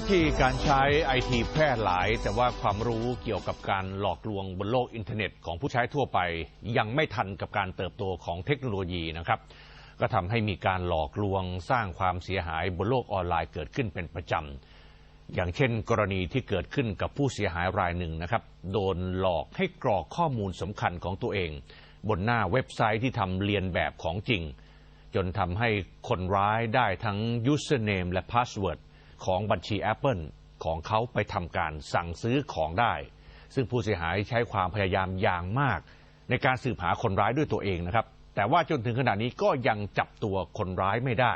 ยุคที่การใช้ไอทีแพร่หลาย แต่ว่าความรู้เกี่ยวกับการหลอกลวงบนโลกอินเทอร์เน็ตของผู้ใช้ทั่วไป ยังไม่ทันกับการเติบโตของเทคโนโลยีนะครับ ก็ทำให้มีการหลอกลวงสร้างความเสียหายบนโลกออนไลน์เกิดขึ้นเป็นประจำอย่างเช่น กรณีที่เกิดขึ้นกับผู้เสียหายรายหนึ่งนะครับ โดนหลอกให้กรอกข้อมูลสำคัญของตัวเอง บนหน้าเว็บไซต์ที่ทำเรียนแบบของจริง จนทำให้คนร้ายได้ทั้ง username และ password ของบัญชี Apple ของเขาไปทำการสั่งซื้อของได้ ซึ่งผู้เสียหายใช้ความพยายามอย่างมาก ในการสืบหาคนร้ายด้วยตัวเองนะครับ แต่ว่าจนถึงขณะนี้ก็ยังจับตัวคนร้ายไม่ได้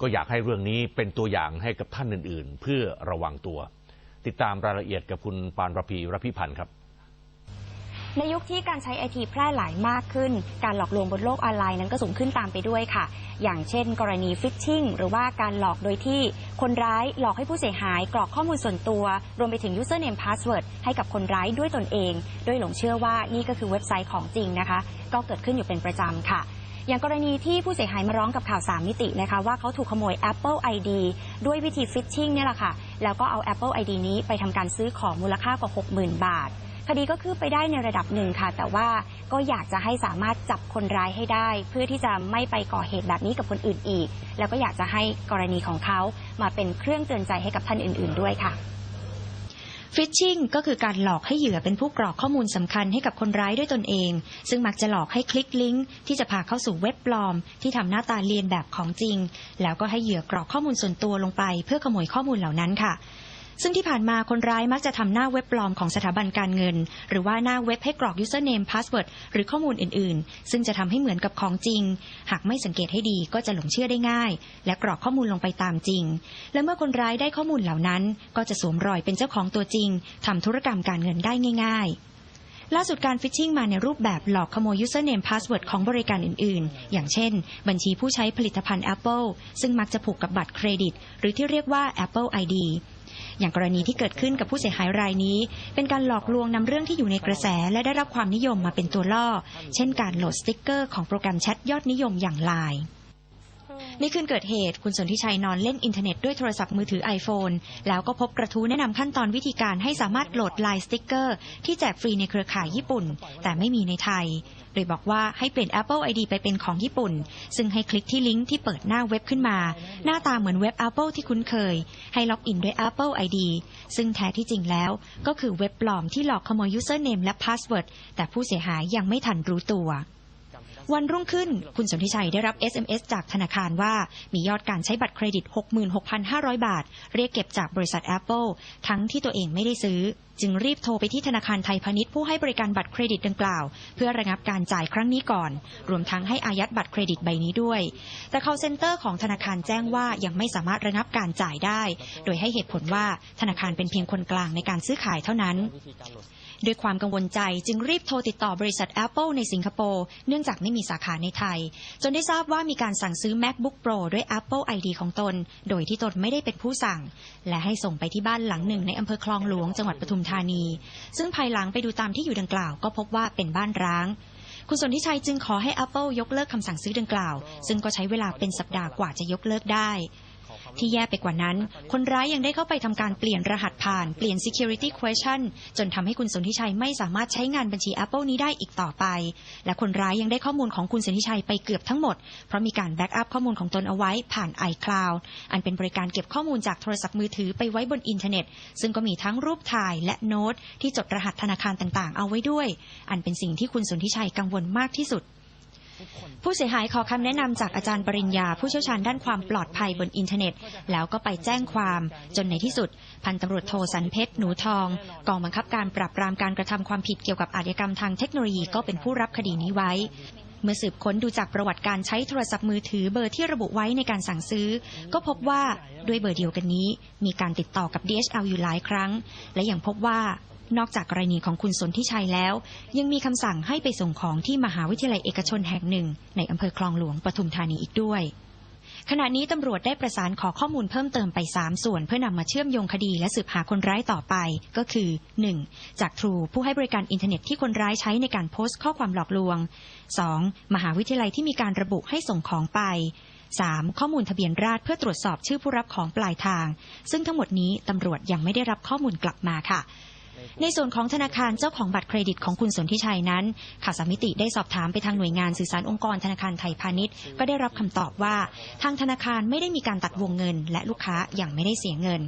ก็อยากให้เรื่องนี้เป็นตัวอย่างให้กับท่านอื่น ๆ เพื่อระวังตัว ติดตามรายละเอียดกับคุณปานประพีรพิพันธ์ครับ ในยุคที่การใช้ไอทีแพร่หลายมากขึ้น การหลอกลวงบนโลกออนไลน์นั้นก็สูงขึ้นตามไปด้วยค่ะ อย่างเช่น กรณีฟิชชิงหรือว่าการหลอกโดยที่คนร้ายหลอกให้ผู้เสียหายกรอกข้อมูลส่วนตัว รวมไปถึง username password ให้กับคนร้ายด้วยตนเอง โดยหลงเชื่อว่านี่ก็คือเว็บไซต์ของจริงนะคะ ก็เกิดขึ้นอยู่เป็นประจำค่ะอย่างกรณีที่ผู้เสียหายมาร้องกับข่าว 3 มิตินะคะ ว่าเขาถูกขโมย Apple ID ด้วยวิธีฟิชชิงเนี่ยแหละค่ะ แล้วก็เอา Apple ID นี้ไปทำการซื้อของมูลค่ากว่า 60,000 บาท คดีก็คืบไปได้ในระดับหนึ่งค่ะ แต่ว่าก็อยากจะให้สามารถจับคนร้ายให้ได้ เพื่อที่จะไม่ไปก่อเหตุแบบนี้กับคนอื่นอีก แล้วก็อยากจะให้กรณีของเขามาเป็นเครื่องเตือนใจให้กับท่านอื่น ๆ ด้วยค่ะฟิชชิงก็คือการหลอกให้เหยื่อเป็นผู้กรอกข้อมูลสำคัญให้กับคนร้ายด้วยตนเอง ซึ่งมักจะหลอกให้คลิกลิงก์ที่จะพาเข้าสู่เว็บปลอม ที่ทำหน้าตาเลียนแบบของจริง แล้วก็ให้เหยื่อกรอกข้อมูลส่วนตัวลงไป เพื่อขโมยข้อมูลเหล่านั้นค่ะ ซึ่งที่ผ่านมาคนร้ายมักจะทำหน้าเว็บปลอมของสถาบันการเงิน หรือว่าหน้าเว็บให้กรอก username password หรือข้อมูลอื่นๆ ซึ่งจะทำให้เหมือนกับของจริง หากไม่สังเกตให้ดีก็จะหลงเชื่อได้ง่าย และกรอกข้อมูลลงไปตามจริง และเมื่อคนร้ายได้ข้อมูลเหล่านั้น ก็จะสวมรอยเป็นเจ้าของตัวจริงทำธุรกรรมการเงินได้ง่าย ๆล่าสุดการฟิชชิงมาในรูปแบบหลอกขโมย username password ของบริการอื่น ๆ อย่างเช่น บัญชีผู้ใช้ผลิตภัณฑ์ Apple ซึ่งมักจะผูกกับบัตรเครดิต หรือที่เรียกว่า Apple ID อย่างกรณีที่เกิดขึ้นกับผู้เสียหายรายนี้ เป็นการหลอกลวงนำเรื่องที่อยู่ในกระแส และได้รับความนิยมมาเป็นตัวล่อ เช่นการโหลดสติ๊กเกอร์ของโปรแกรมแชทยอดนิยมอย่างไลน์ ในคืนเกิดเหตุ คุณสนธิชัยนอนเล่นอินเทอร์เน็ตด้วยโทรศัพท์มือถือ iPhone แล้วก็พบกระทู้แนะนำขั้นตอนวิธีการให้สามารถโหลดลน์สติกเกอร์ ที่แจกฟรีในเครือข่ายญี่ปุ่น แต่ไม่มีในไทย โดยบอกว่าให้เปลี่ยน Apple ID ไปเป็นของญี่ปุ่น ซึ่งให้คลิกที่ลิงก์ที่เปิดหน้าเว็บขึ้นมา หน้าตาเหมือนเว็บ Apple ที่คุ้นเคย ให้ล็อกอินด้วย Apple ID ซึ่งแท้ที่จริงแล้ว ก็คือเว็บปลอมที่หลอกขโมย username และ password แต่ผู้เสียหายยังไม่ทันรู้ตัว วันรุ่งขึ้นคุณสนธิชัยได้รับ SMS จากธนาคารว่ามียอดการใช้บัตรเครดิต 66,500 บาท เรียกเก็บจากบริษัท Apple ทั้งที่ตัวเองไม่ได้ซื้อ จึงรีบโทรไปที่ธนาคารไทยพาณิชย์ผู้ให้บริการบัตรเครดิตดังกล่าว เพื่อระงับการจ่ายครั้งนี้ก่อน รวมทั้งให้อายัดบัตรเครดิตใบนี้ด้วย แต่ call center ของธนาคารแจ้งว่ายังไม่สามารถระงับการจ่ายได้ โดยให้เหตุผลว่าธนาคารเป็นเพียงคนกลางในการซื้อขายเท่านั้น ด้วยความกังวลใจจึงรีบโทรติดต่อบริษัท Apple ในสิงคโปร์เนื่องจากไม่มีสาขาในไทย จนได้ทราบว่ามีการสั่งซื้อ MacBook Pro ด้วย Apple ID ของตน โดยที่ตนไม่ได้เป็นผู้สั่ง และให้ส่งไปที่บ้านหลังหนึ่งในอำเภอคลองหลวงจังหวัดปทุมธานี ซึ่งภายหลังไปดูตามที่อยู่ดังกล่าว ก็พบว่าเป็นบ้านร้างคุณสนธิชัยจึงขอให้ Apple ยกเลิกคำสั่งซื้อดังกล่าว ซึ่งก็ใช้เวลาเป็นสัปดาห์กว่าจะยกเลิกได้ ที่แย่ไปกว่านั้น คนร้ายยังได้เข้าไปทำการเปลี่ยนรหัสผ่านเปลี่ยน security question จนทำให้คุณสนธิชัยไม่สามารถใช้งานบัญชี Apple นี้ได้อีกต่อไป และคนร้ายยังได้ข้อมูลของคุณสนธิชัยไปเกือบทั้งหมด เพราะมีการแบ็กอัพข้อมูลของตนเอาไว้ผ่าน iCloud อันเป็นบริการเก็บข้อมูลจากโทรศัพท์มือถือไปไว้บนอินเทอร์เน็ต ซึ่งก็มีทั้งรูปถ่ายและโน้ตที่จดรหัสธนาคารต่างๆ เอาไว้ด้วย อันเป็นสิ่งที่คุณสนธิชัยกังวลมากที่สุด ผู้เสียหายขอคำแนะนำจากอาจารย์ปริญญา ผู้เชี่ยวชาญด้านความปลอดภัยบนอินเทอร์เน็ต แล้วก็ไปแจ้งความ จนในที่สุด พันตำรวจโทสันเพชรหนูทอง กองบังคับการปราบปรามการกระทำความผิดเกี่ยวกับอาชญากรรมทางเทคโนโลยีก็เป็นผู้รับคดีนี้ไว้ เมื่อสืบค้นดูจากประวัติการใช้โทรศัพท์มือถือเบอร์ที่ระบุไว้ในการสั่งซื้อ ก็พบว่าด้วยเบอร์เดียวกันนี้ มีการติดต่อกับ DHL อยู่หลายครั้ง และยังพบว่า นอกจากกรณีของคุณสนธิชัยแล้ว ยังมีคำสั่งให้ไปส่งของที่มหาวิทยาลัยเอกชนแห่งหนึ่ง ในอำเภอคลองหลวงปทุมธานีอีกด้วยขณะนี้ตำรวจได้ประสานขอข้อมูลเพิ่มเติมไป 3 ส่วน เพื่อนำมาเชื่อมโยงคดีและสืบหาคนร้ายต่อไป ก็คือ 1. จากทรูผู้ให้บริการอินเทอร์เน็ตที่คนร้ายใช้ในการโพสต์ข้อความหลอกลวง 2. มหาวิทยาลัยที่มีการระบุให้ส่งของไป 3. ข้อมูลทะเบียนราษเพื่อตรวจสอบชื่อผู้รับของปลายทาง ซึ่งทั้งหมดนี้ตำรวจยังไม่ได้รับข้อมูลกลับมาค่ะ ในส่วนของธนาคารเจ้าของบัตรเครดิตของคุณสนธิชัยนั้นข่าวสามมิติได้สอบถามไปทางหน่วยงานสื่อสารองค์กรธนาคารไทยพาณิชย์ก็ได้รับคำตอบว่า ทางธนาคารไม่ได้มีการตัดวงเงิน และลูกค้ายัางไม่ได้เสียเงิน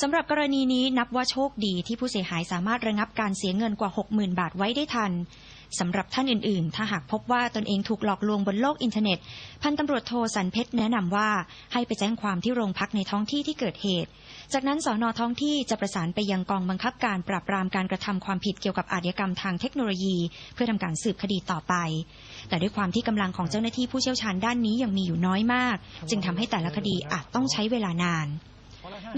สำหรับกรณีนี้นับว่าโชคดีที่ผู้เสียหายสามารถระงับการเสียเงินกว่า 60,000 บาทไว้ได้ทัน สำหรับท่านอื่นๆ ถ้าหากพบว่าตนเองถูกหลอกลวงบนโลกอินเทอร์เน็ต พันตำรวจโทสันเพชรแนะนำว่าให้ไปแจ้งความที่โรงพักในท้องที่ที่เกิดเหตุ จากนั้นสอนอท้องที่จะประสานไปยังกองบังคับการปราบปรามการกระทำความผิดเกี่ยวกับอาชญากรรมทางเทคโนโลยี เพื่อทำการสืบคดีต่อไป แต่ด้วยความที่กำลังของเจ้าหน้าที่ผู้เชี่ยวชาญด้านนี้ยังมีอยู่น้อยมาก จึงทำให้แต่ละคดีอาจต้องใช้เวลานาน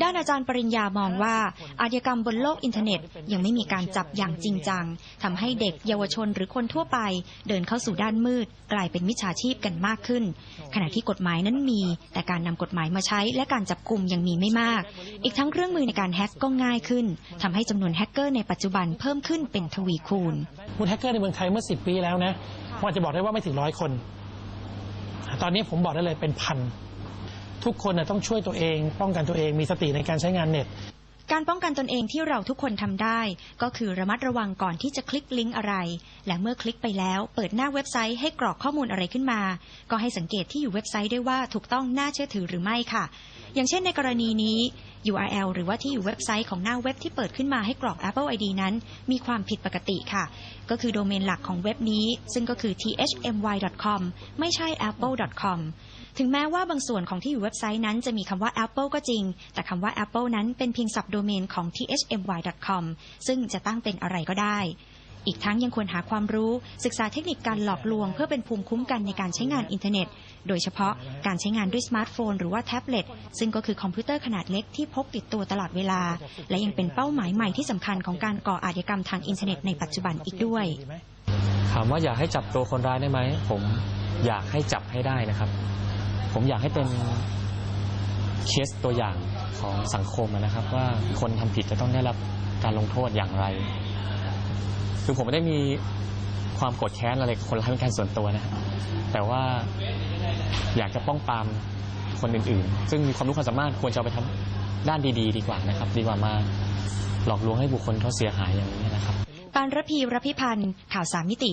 ด้านอาจารย์ปริญญามองว่า อาชญากรรมบนโลกอินเทอร์เน็ต ยังไม่มีการจับอย่างจริงจังทำให้เด็กเยาวชนหรือคนทั่วไป เดินเข้าสู่ด้านมืด กลายเป็นมิจฉาชีพกันมากขึ้น ขณะที่กฎหมายนั้นมี แต่การนำกฎหมายมาใช้และการจับกลุ่มยังมีไม่มาก อีกทั้งเครื่องมือในการแฮ็กก็ง่ายขึ้นทำให้จำนวนแฮกเกอร์ในปัจจุบันเพิ่มขึ้นเป็นทวีคูณมูลแฮกเกอร์ในเมืองไทยเมื่อ 10 ปีแล้วนะผมอาจจะบอกได้ว่าไม่ถึงร้อยคน ตอนนี้ผมบอกได้เลยเป็นพัน ทุกคนนะต้องช่วยตัวเอง ป้องกันตัวเองมีสติในการใช้งานเน็ต การป้องกันตนเองที่เราทุกคนทำได้ ก็คือระมัดระวังก่อนที่จะคลิกลิงก์อะไร และเมื่อคลิกไปแล้ว เปิดหน้าเว็บไซต์ให้กรอกข้อมูลอะไรขึ้นมา ก็ให้สังเกตที่อยู่เว็บไซต์ด้วยว่าถูกต้องน่าเชื่อถือหรือไม่ค่ะ อย่างเช่นในกรณีนี้ URL หรือว่าที่อยู่เว็บไซต์ของหน้าเว็บที่เปิดขึ้นมาให้กรอก Apple ID นั้น มีความผิดปกติค่ะ ก็คือโดเมนหลักของเว็บนี้ ซึ่งก็คือ thmy.com ไม่ใช่ apple.com ถึงแม้ว่าบางส่วนของที่อยู่เว็บไซต์นั้นจะมีคำว่า Apple ก็จริง แต่คำว่า Apple นั้นเป็นเพียงศัพท์โดเมนของ thmy.com ซึ่งจะตั้งเป็นอะไรก็ได้ อีกทั้งยังควรหาความรู้ศึกษาเทคนิคการหลอกลวง เพื่อเป็นภูมิคุ้มกันในการใช้งานอินเทอร์เน็ต โดยเฉพาะการใช้งานด้วยสมาร์ทโฟนหรือว่าแท็บเล็ตซึ่งก็คือคอมพิวเตอร์ขนาดเล็กที่พกติดตัวตลอดเวลา และยังเป็นเป้าหมายใหม่ที่สำคัญของการก่ออาชญากรรมทางอินเทอร์เน็ตในปัจจุบันอีกด้วยถามว่าอยากให้จับตัวคนร้ายได้ไหมผมอยากให้จับให้ได้นะครับ ผมอยากให้เป็นเคสตัวอย่างของสังคมนะครับ ว่าคนทำผิดจะต้องได้รับการลงโทษอย่างไร คือผมไม่ได้มีความโกรธแค้นอะไรคนร้ายเป็นการส่วนตัวนะแต่ว่าอยากจะป้องปรามคนอื่นๆ ซึ่งมีความรู้ความสามารถควรจะไปทำด้านดีๆ ดีกว่านะครับ ดีกว่ามาหลอกลวงให้บุคคลเขาเสียหายอย่างนี้นะครับ ปานระพีรพิพันธ์ข่าวสามมิติ